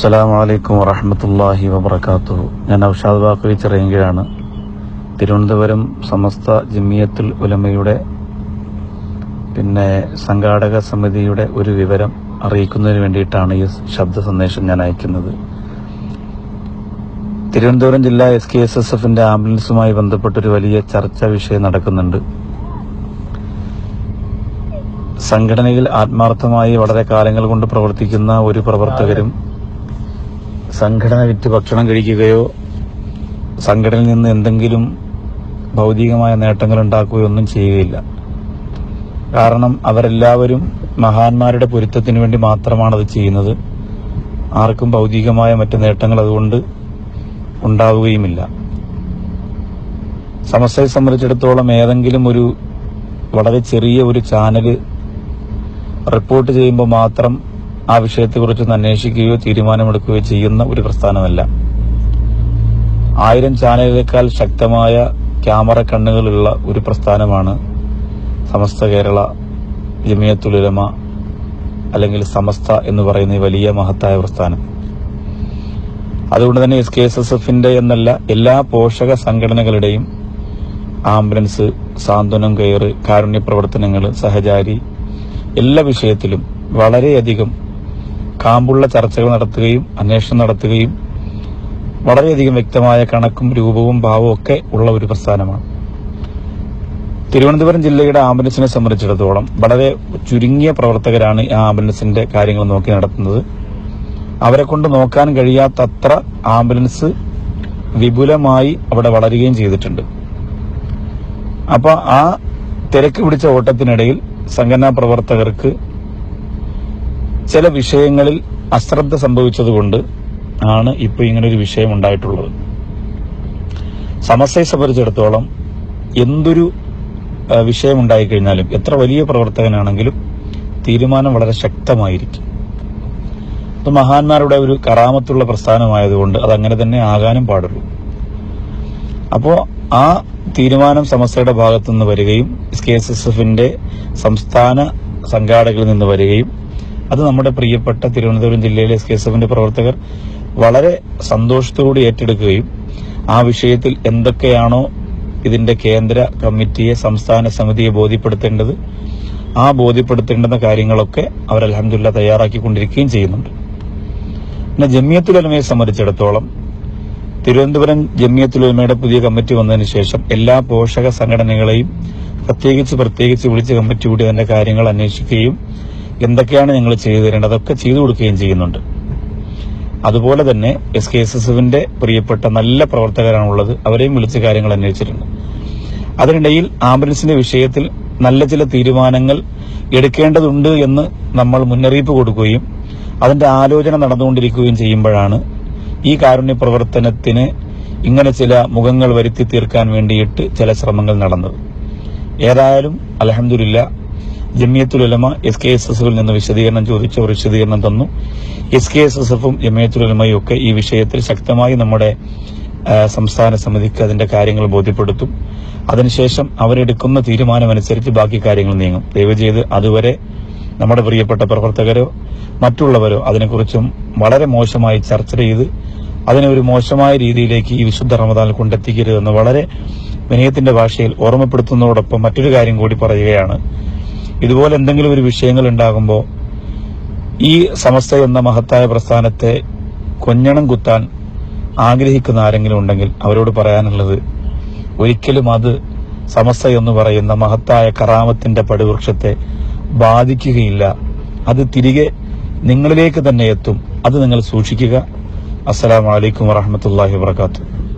അസ്സലാമു അലൈക്കും വറഹമത്തല്ലാഹി വബർക്കാത്തു ഞാൻ ഔഷാദ് വാക്കുവി ചിറയങ്കിലാണ് തിരുവനന്തപുരം സമസ്ത ജമിയത്തുൽ ഉലമയുടെ പിന്നെ സംഘാടക സമിതിയുടെ ഒരു വിവരം അറിയിക്കുന്നതിന് വേണ്ടിയിട്ടാണ് ഈ ശബ്ദ സന്ദേശം ഞാൻ അയക്കുന്നത്. തിരുവനന്തപുരം ജില്ലാ എസ് കെ എസ് എസ് എഫിന്റെ ആംബുലൻസുമായി ബന്ധപ്പെട്ടൊരു വലിയ ചർച്ചാ വിഷയം നടക്കുന്നുണ്ട്. സംഘടനയിൽ ആത്മാർത്ഥമായി വളരെ കാലങ്ങൾ കൊണ്ട് പ്രവർത്തിക്കുന്ന ഒരു പ്രവർത്തകരും സംഘടന വിറ്റ് ഭക്ഷണം കഴിക്കുകയോ സംഘടനയിൽ നിന്ന് എന്തെങ്കിലും ഭൗതികമായ നേട്ടങ്ങൾ ഉണ്ടാക്കുകയോ ഒന്നും ചെയ്യുകയില്ല. കാരണം അവരെല്ലാവരും മഹാന്മാരുടെ പൊരുത്തത്തിന് വേണ്ടി മാത്രമാണ് അത് ചെയ്യുന്നത്. ആർക്കും ഭൗതികമായ മറ്റ് നേട്ടങ്ങൾ അതുകൊണ്ട് ഉണ്ടാവുകയുമില്ല. സമസ്തയെ സംബന്ധിച്ചിടത്തോളം ഏതെങ്കിലും ഒരു വളരെ ചെറിയ ഒരു ചാനൽ റിപ്പോർട്ട് ചെയ്യുമ്പോൾ മാത്രം ആ വിഷയത്തെക്കുറിച്ചൊന്ന് അന്വേഷിക്കുകയോ തീരുമാനമെടുക്കുകയോ ചെയ്യുന്ന ഒരു പ്രസ്ഥാനമല്ല. ആയിരം ചാനലുകളേക്കാൾ ശക്തമായ ക്യാമറ കണ്ണുകളുള്ള ഒരു പ്രസ്ഥാനമാണ് സമസ്ത കേരള ജമിയത്തുലമ അല്ലെങ്കിൽ സമസ്ത എന്ന് പറയുന്ന വലിയ മഹത്തായ പ്രസ്ഥാനം. അതുകൊണ്ട് തന്നെ എസ് കെ എസ് എസ് എഫിന്റെ എന്നല്ല എല്ലാ പോഷക സംഘടനകളുടെയും ആംബുലൻസ് സാന്ത്വനം കയറ് കാരുണ്യ പ്രവർത്തനങ്ങൾ സഹചാരി എല്ലാ വിഷയത്തിലും വളരെയധികം കാമ്പുള്ള ചർച്ചകൾ നടത്തുകയും അന്വേഷണം നടത്തുകയും വളരെയധികം വ്യക്തമായ കണക്കും രൂപവും ഭാവവും ഒക്കെ ഉള്ള ഒരു പ്രസ്ഥാനമാണ്. തിരുവനന്തപുരം ജില്ലയുടെ ആംബുലൻസിനെ സംബന്ധിച്ചിടത്തോളം വളരെ ചുരുങ്ങിയ പ്രവർത്തകരാണ് ആ ആംബുലൻസിന്റെ കാര്യങ്ങൾ നോക്കി നടത്തുന്നത്. അവരെ കൊണ്ട് നോക്കാൻ കഴിയാത്തത്ര ആംബുലൻസ് വിപുലമായി അവിടെ വളരുകയും ചെയ്തിട്ടുണ്ട്. അപ്പോൾ ആ തിരക്ക് പിടിച്ച ഓട്ടത്തിനിടയിൽ സംഘടനാ പ്രവർത്തകർക്ക് ചില വിഷയങ്ങളിൽ അശ്രദ്ധ സംഭവിച്ചതുകൊണ്ട് ആണ് ഇപ്പോൾ ഇങ്ങനെ ഒരു വിഷയം ഉണ്ടായിട്ടുള്ളത്. സമസ്തയെ സംബന്ധിച്ചിടത്തോളം എന്തൊരു വിഷയമുണ്ടായിക്കഴിഞ്ഞാലും എത്ര വലിയ പ്രവർത്തകനാണെങ്കിലും തീരുമാനം വളരെ ശക്തമായിരിക്കും. അത് മഹാന്മാരുടെ ഒരു കറാമത്തുള്ള പ്രസ്ഥാനമായതുകൊണ്ട് അത് അങ്ങനെ തന്നെ ആകാനും പാടുള്ളൂ. അപ്പോൾ ആ തീരുമാനം സമസ്തയുടെ ഭാഗത്തുനിന്ന് വരികയും കെ എസ് എസ് എഫിന്റെ സംസ്ഥാന സംഘാടകരിൽ നിന്ന് വരികയും അത് നമ്മുടെ പ്രിയപ്പെട്ട തിരുവനന്തപുരം ജില്ലയിലെ എസ് കെ എസ് എഫിന്റെ പ്രവർത്തകർ വളരെ സന്തോഷത്തോടെ ഏറ്റെടുക്കുകയും ആ വിഷയത്തിൽ എന്തൊക്കെയാണോ ഇതിന്റെ കേന്ദ്ര കമ്മിറ്റിയെ സംസ്ഥാന സമിതിയെ ബോധ്യപ്പെടുത്തേണ്ടത് ആ ബോധ്യപ്പെടുത്തേണ്ടുന്ന കാര്യങ്ങളൊക്കെ അവർ അലഹമില്ല തയ്യാറാക്കിക്കൊണ്ടിരിക്കുകയും ചെയ്യുന്നുണ്ട്. പിന്നെ ജമ്മിയത്തുലമയെ സംബന്ധിച്ചിടത്തോളം തിരുവനന്തപുരം ജമ്മിയത്തുലമയുടെ പുതിയ കമ്മിറ്റി വന്നതിന് ശേഷം എല്ലാ പോഷക സംഘടനകളെയും പ്രത്യേകിച്ച് പ്രത്യേകിച്ച് വിളിച്ച് കമ്മിറ്റി കൂടി അതിന്റെ കാര്യങ്ങൾ അന്വേഷിക്കുകയും എന്തൊക്കെയാണ് ഞങ്ങൾ ചെയ്തു തരേണ്ടത്? അതൊക്കെ ചെയ്തു കൊടുക്കുകയും ചെയ്യുന്നുണ്ട്. അതുപോലെ തന്നെ എസ് കെ എസ് എസ് പ്രിയപ്പെട്ട നല്ല പ്രവർത്തകരാണുള്ളത്. അവരെയും വിളിച്ച് കാര്യങ്ങൾ അന്വേഷിച്ചിട്ടുണ്ട്. അതിനിടയിൽ ആംബുലൻസിന്റെ വിഷയത്തിൽ നല്ല ചില തീരുമാനങ്ങൾ എടുക്കേണ്ടതുണ്ട് എന്ന് നമ്മൾ മുന്നറിയിപ്പ് കൊടുക്കുകയും അതിന്റെ ആലോചന നടന്നുകൊണ്ടിരിക്കുകയും ചെയ്യുമ്പോഴാണ് ഈ കാരുണ്യ പ്രവർത്തനത്തിന് ഇങ്ങനെ ചില മുഖങ്ങൾ വരുത്തി തീർക്കാൻ വേണ്ടിയിട്ട് ചില ശ്രമങ്ങൾ നടന്നത്. ഏതായാലും അലഹമില്ല Jamiyyathul Ulama S K S S എഫിൽ നിന്ന് വിശദീകരണം ചോദിച്ച് അവർ വിശദീകരണം തന്നു. എസ് കെ എസ് എസ് എഫും ജമിയത്തുൽ ഉലമയും ഒക്കെ ഈ വിഷയത്തിൽ ശക്തമായി നമ്മുടെ സംസ്ഥാന സമിതിക്ക് അതിന്റെ കാര്യങ്ങൾ ബോധ്യപ്പെടുത്തും. അതിനുശേഷം അവരെടുക്കുന്ന തീരുമാനമനുസരിച്ച് ബാക്കി കാര്യങ്ങൾ നീങ്ങും. ദയവ് ചെയ്ത് അതുവരെ നമ്മുടെ പ്രിയപ്പെട്ട പ്രവർത്തകരോ മറ്റുള്ളവരോ അതിനെക്കുറിച്ചും വളരെ മോശമായി ചർച്ച ചെയ്ത് അതിനെ ഒരു മോശമായ രീതിയിലേക്ക് ഈ വിശുദ്ധ റമദാനിൽ കൊണ്ടെത്തിക്കരുതെന്ന് വളരെ വിനയത്തിന്റെ ഭാഷയിൽ ഓർമ്മപ്പെടുത്തുന്നതോടൊപ്പം മറ്റൊരു കാര്യം കൂടി പറയുകയാണ്. ഇതുപോലെ എന്തെങ്കിലും ഒരു വിഷയങ്ങൾ ഉണ്ടാകുമ്പോൾ ഈ സമസ്ത എന്ന മഹത്തായ പ്രസ്ഥാനത്തെ കൊഞ്ഞണം കുത്താൻ ആഗ്രഹിക്കുന്ന ആരെങ്കിലും ഉണ്ടെങ്കിൽ അവരോട് പറയാനുള്ളത് ഒരിക്കലും അത് സമസ്ത എന്ന് പറയുന്ന മഹത്തായ കറാമത്തിന്റെ പടുവൃക്ഷത്തെ ബാധിക്കുകയില്ല. അത് തിരികെ നിങ്ങളിലേക്ക് തന്നെ എത്തും. അത് നിങ്ങൾ സൂക്ഷിക്കുക. അസ്സലാമലൈക്കും വറഹമത്തല്ലാഹി വാത്തു